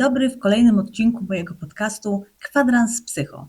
Dobry w kolejnym odcinku mojego podcastu Kwadrans Psycho.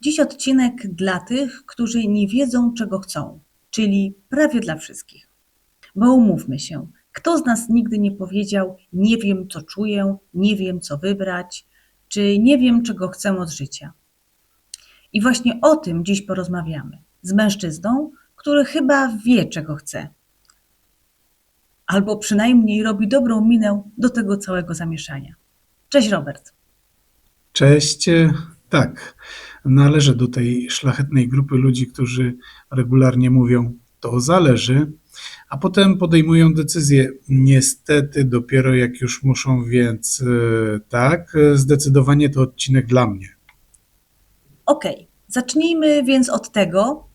Dziś odcinek dla tych, którzy nie wiedzą, czego chcą, czyli prawie dla wszystkich. Bo umówmy się, kto z nas nigdy nie powiedział: Nie wiem, co czuję, nie wiem, co wybrać, czy nie wiem, czego chcę od życia. I właśnie o tym dziś porozmawiamy z mężczyzną, który chyba wie, czego chce, albo przynajmniej robi dobrą minę do tego całego zamieszania. Cześć Robert. Cześć. Tak, należę do tej szlachetnej grupy ludzi, którzy regularnie mówią, to zależy, a potem podejmują decyzję, niestety dopiero jak już muszą, więc e, tak, zdecydowanie to odcinek dla mnie. Okej, okay. zacznijmy więc od tego,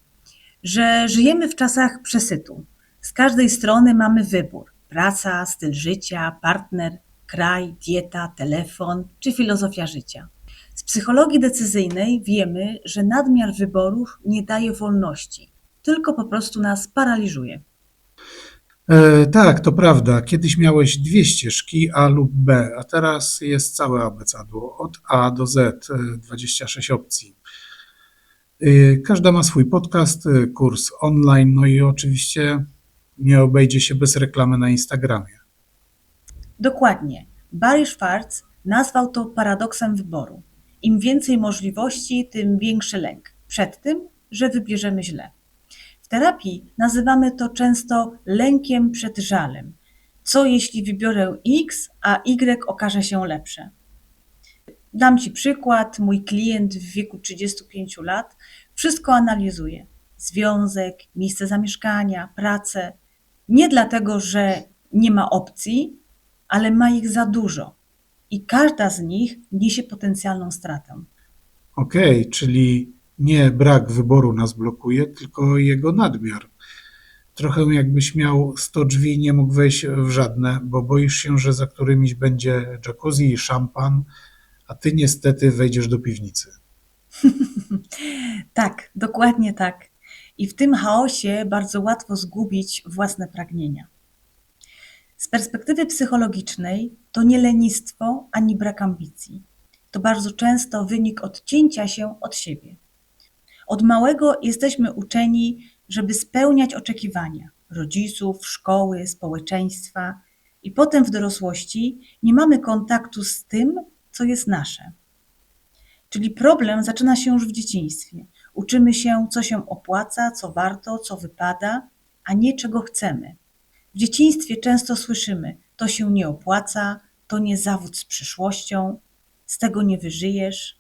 że żyjemy w czasach przesytu. Z każdej strony mamy wybór: praca, styl życia, partner, kraj, dieta, telefon czy filozofia życia. Z psychologii decyzyjnej wiemy, że nadmiar wyborów nie daje wolności, tylko po prostu nas paraliżuje. E, tak, to prawda. Kiedyś miałeś dwie ścieżki A lub B, a teraz jest całe abecadło od A do Z, 26 opcji. E, każda ma swój podcast, e, kurs online, no i oczywiście nie obejdzie się bez reklamy na Instagramie. Dokładnie. Barry Schwartz nazwał to paradoksem wyboru. Im więcej możliwości, tym większy lęk przed tym, że wybierzemy źle. W terapii nazywamy to często lękiem przed żalem. Co jeśli wybiorę X, a Y okaże się lepsze? Dam Ci przykład. Mój klient w wieku 35 lat wszystko analizuje: związek, miejsce zamieszkania, pracę. Nie dlatego, że nie ma opcji, ale ma ich za dużo i każda z nich niesie potencjalną stratę. Okej, okay, czyli nie brak wyboru nas blokuje, tylko jego nadmiar. Trochę jakbyś miał 100 drzwi i nie mógł wejść w żadne, bo boisz się, że za którymiś będzie jacuzzi i szampan, a ty niestety wejdziesz do piwnicy. tak, dokładnie tak. I w tym chaosie bardzo łatwo zgubić własne pragnienia. Z perspektywy psychologicznej to nie lenistwo ani brak ambicji. To bardzo często wynik odcięcia się od siebie. Od małego jesteśmy uczeni, żeby spełniać oczekiwania rodziców, szkoły, społeczeństwa, i potem w dorosłości nie mamy kontaktu z tym, co jest nasze. Czyli problem zaczyna się już w dzieciństwie. Uczymy się, co się opłaca, co warto, co wypada, a nie czego chcemy. W dzieciństwie często słyszymy: to się nie opłaca, to nie zawód z przyszłością, z tego nie wyżyjesz.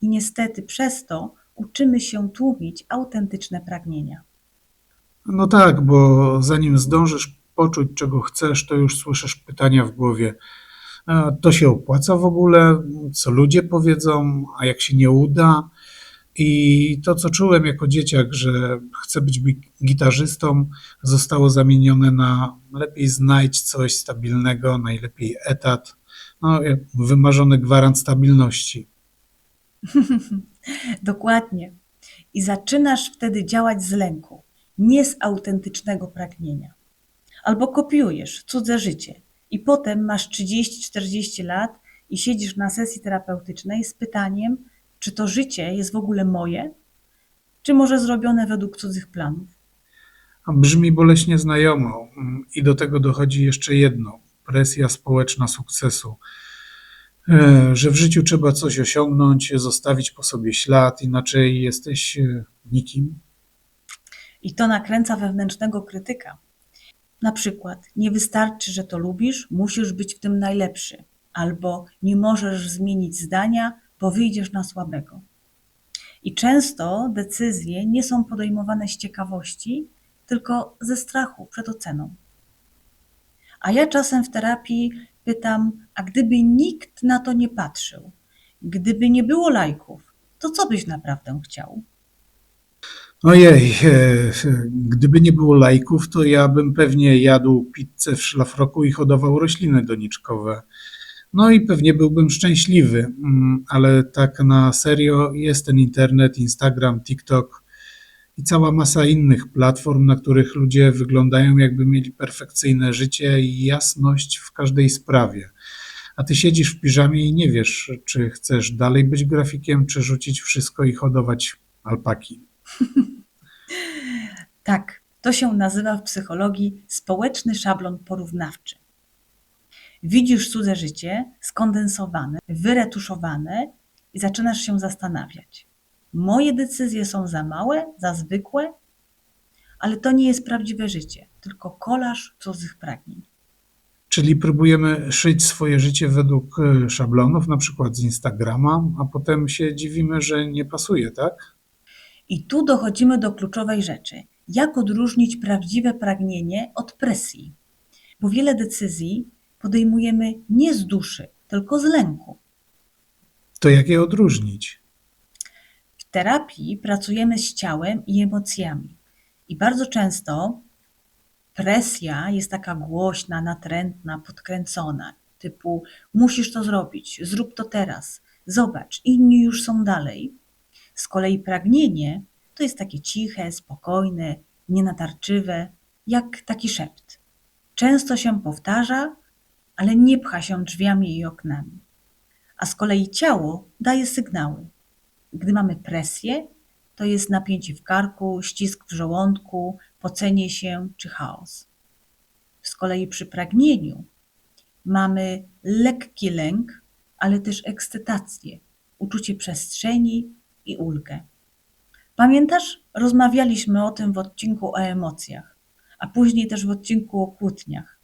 I niestety przez to uczymy się tłumić autentyczne pragnienia. No tak, bo zanim zdążysz poczuć, czego chcesz, to już słyszysz pytania w głowie. To się opłaca w ogóle? Co ludzie powiedzą? A jak się nie uda? I to, co czułem jako dzieciak, że chcę być gitarzystą, zostało zamienione na lepiej znajdź coś stabilnego, najlepiej etat, no, wymarzony gwarant stabilności. Dokładnie. I zaczynasz wtedy działać z lęku, nie z autentycznego pragnienia. Albo kopiujesz cudze życie i potem masz 30-40 lat i siedzisz na sesji terapeutycznej z pytaniem, czy to życie jest w ogóle moje, czy może zrobione według cudzych planów? Brzmi boleśnie znajomo i do tego dochodzi jeszcze jedno presja społeczna sukcesu. E, że w życiu trzeba coś osiągnąć, zostawić po sobie ślad, inaczej jesteś e, nikim. I to nakręca wewnętrznego krytyka. Na przykład, nie wystarczy, że to lubisz, musisz być w tym najlepszy, albo nie możesz zmienić zdania, bo wyjdziesz na słabego. I często decyzje nie są podejmowane z ciekawości, tylko ze strachu przed oceną. A ja czasem w terapii pytam, a gdyby nikt na to nie patrzył, gdyby nie było lajków, to co byś naprawdę chciał? Ojej, e, gdyby nie było lajków, to ja bym pewnie jadł pizzę w szlafroku i hodował rośliny doniczkowe. No i pewnie byłbym szczęśliwy, mm, ale tak na serio jest ten internet, Instagram, TikTok i cała masa innych platform, na których ludzie wyglądają jakby mieli perfekcyjne życie i jasność w każdej sprawie. a ty siedzisz w piżamie i nie wiesz, czy chcesz dalej być grafikiem, czy rzucić wszystko i hodować alpaki. Tak, to się nazywa w psychologii społeczny szablon porównawczy. Widzisz cudze życie skondensowane, wyretuszowane i zaczynasz się zastanawiać. Moje decyzje są za małe, za zwykłe, ale to nie jest prawdziwe życie, tylko kolaż cudzych pragnień. Czyli próbujemy szyć swoje życie według e, szablonów, na przykład z Instagrama, a potem się dziwimy, że nie pasuje, tak? I tu dochodzimy do kluczowej rzeczy. Jak odróżnić prawdziwe pragnienie od presji? Bo wiele decyzji podejmujemy nie z duszy, tylko z lęku. To jak je odróżnić? W terapii pracujemy z ciałem i emocjami. I bardzo często presja jest taka głośna, natrętna, podkręcona. Typu musisz to zrobić, zrób to teraz, zobacz, inni już są dalej. Z kolei pragnienie to jest takie ciche, spokojne, nienatarczywe, jak taki szept. Często się powtarza, ale nie pcha się drzwiami i oknami. A z kolei ciało daje sygnały. Gdy mamy presję, to jest napięcie w karku, ścisk w żołądku, pocenie się czy chaos. Z kolei przy pragnieniu mamy lekki lęk, ale też ekscytację, uczucie przestrzeni i ulgę. Pamiętasz, rozmawialiśmy o tym w odcinku o emocjach, a później też w odcinku o kłótniach.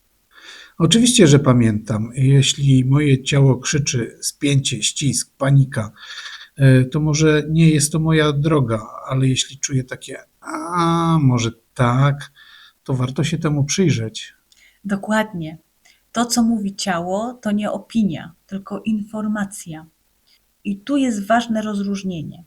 Oczywiście, że pamiętam. Jeśli moje ciało krzyczy spięcie, ścisk, panika, e, to może nie jest to moja droga, ale jeśli czuję takie, a może tak, to warto się temu przyjrzeć. Dokładnie. To, co mówi ciało, to nie opinia, tylko informacja. I tu jest ważne rozróżnienie.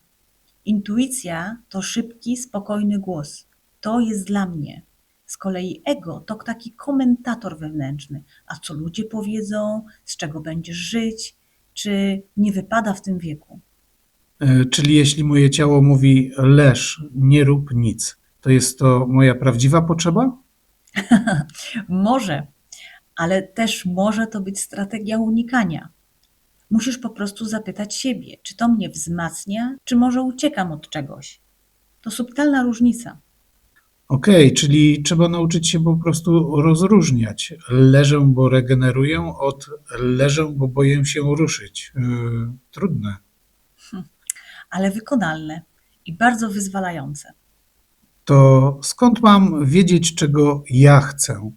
Intuicja to szybki, spokojny głos. To jest dla mnie. Z kolei ego to taki komentator wewnętrzny. A co ludzie powiedzą, z czego będziesz żyć, czy nie wypada w tym wieku. E, Czyli jeśli moje ciało mówi leż, nie rób nic, to jest to moja prawdziwa potrzeba? Może, ale też może to być strategia unikania. Musisz po prostu zapytać siebie, czy to mnie wzmacnia, czy może uciekam od czegoś. To subtelna różnica. Okej, czyli trzeba nauczyć się po prostu rozróżniać. Leżę, bo regeneruję, od leżę, bo boję się ruszyć. Yy, trudne. ale wykonalne i bardzo wyzwalające. To skąd mam wiedzieć, czego ja chcę,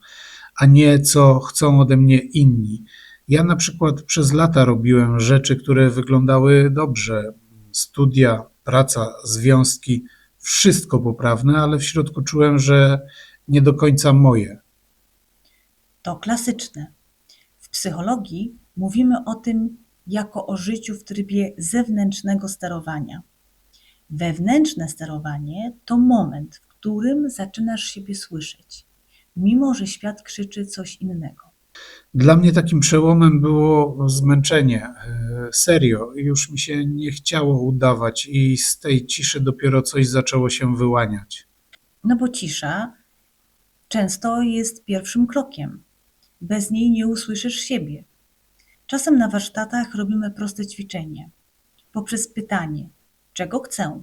a nie co chcą ode mnie inni? Ja na przykład przez lata robiłem rzeczy, które wyglądały dobrze. Studia, praca, związki, wszystko poprawne, ale w środku czułem, że nie do końca moje. To klasyczne. W psychologii mówimy o tym jako o życiu w trybie zewnętrznego sterowania. Wewnętrzne sterowanie to moment, w którym zaczynasz siebie słyszeć, mimo że świat krzyczy coś innego. Dla mnie takim przełomem było zmęczenie. E, Serio, już mi się nie chciało udawać i z tej ciszy dopiero coś zaczęło się wyłaniać. No bo cisza często jest pierwszym krokiem. Bez niej nie usłyszysz siebie. Czasem na warsztatach robimy proste ćwiczenie. Poprzez pytanie, czego chcę,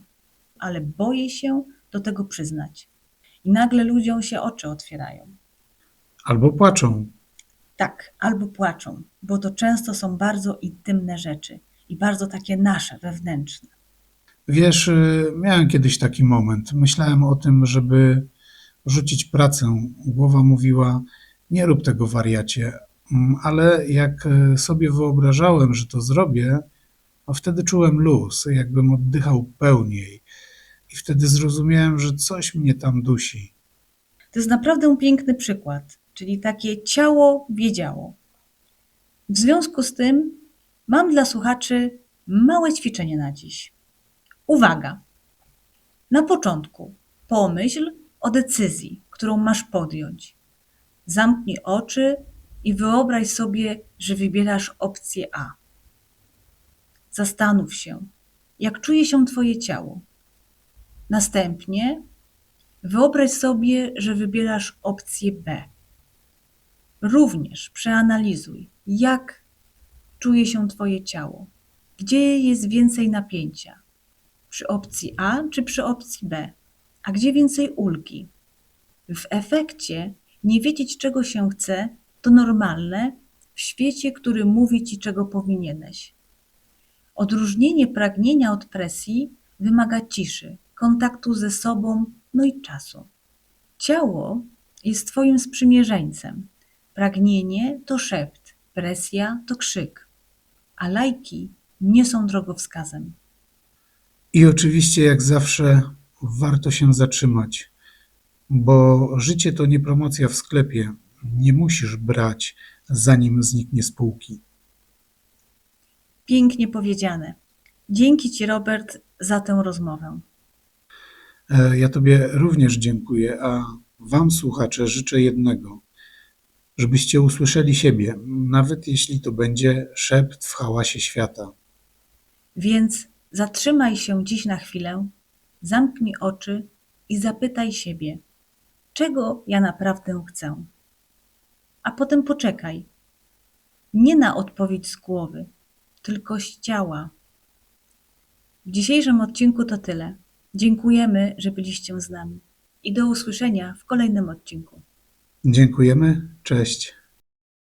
ale boję się do tego przyznać. I nagle ludziom się oczy otwierają. Albo płaczą. Tak, albo płaczą, bo to często są bardzo intymne rzeczy i bardzo takie nasze, wewnętrzne. Wiesz, y, miałem kiedyś taki moment. Myślałem o tym, żeby rzucić pracę. Głowa mówiła: Nie rób tego, wariacie. Mm, Ale jak y, sobie wyobrażałem, że to zrobię, a wtedy czułem luz, jakbym oddychał pełniej. I wtedy zrozumiałem, że coś mnie tam dusi. To jest naprawdę piękny przykład, czyli takie ciało wiedziało. W związku z tym mam dla słuchaczy małe ćwiczenie na dziś. Uwaga! Na początku pomyśl o decyzji, którą masz podjąć. Zamknij oczy i wyobraź sobie, że wybierasz opcję A. Zastanów się, jak czuje się Twoje ciało. Następnie Wyobraź sobie, że wybierasz opcję B. Również przeanalizuj, jak czuje się Twoje ciało? Gdzie jest więcej napięcia? Przy opcji A czy przy opcji B? A gdzie więcej ulgi? W efekcie nie wiedzieć, czego się chce, to normalne w świecie, który mówi ci, czego powinieneś. Odróżnienie pragnienia od presji wymaga ciszy, kontaktu ze sobą, no i czasu. Ciało jest Twoim sprzymierzeńcem. Pragnienie to szept, presja to krzyk, a lajki nie są drogowskazem. I oczywiście, jak zawsze, warto się zatrzymać, bo życie to nie promocja w sklepie. Nie musisz brać, zanim zniknie z półki. Pięknie powiedziane. Dzięki Ci, Robert, za tę rozmowę. E, Ja Tobie również dziękuję, a Wam, słuchacze, życzę jednego: żebyście usłyszeli siebie, nawet jeśli to będzie szept w hałasie świata. Więc zatrzymaj się dziś na chwilę, zamknij oczy i zapytaj siebie, czego ja naprawdę chcę. A potem poczekaj. Nie na odpowiedź z głowy, tylko z ciała. W dzisiejszym odcinku to tyle. Dziękujemy, że byliście z nami i do usłyszenia w kolejnym odcinku. Dziękujemy, cześć.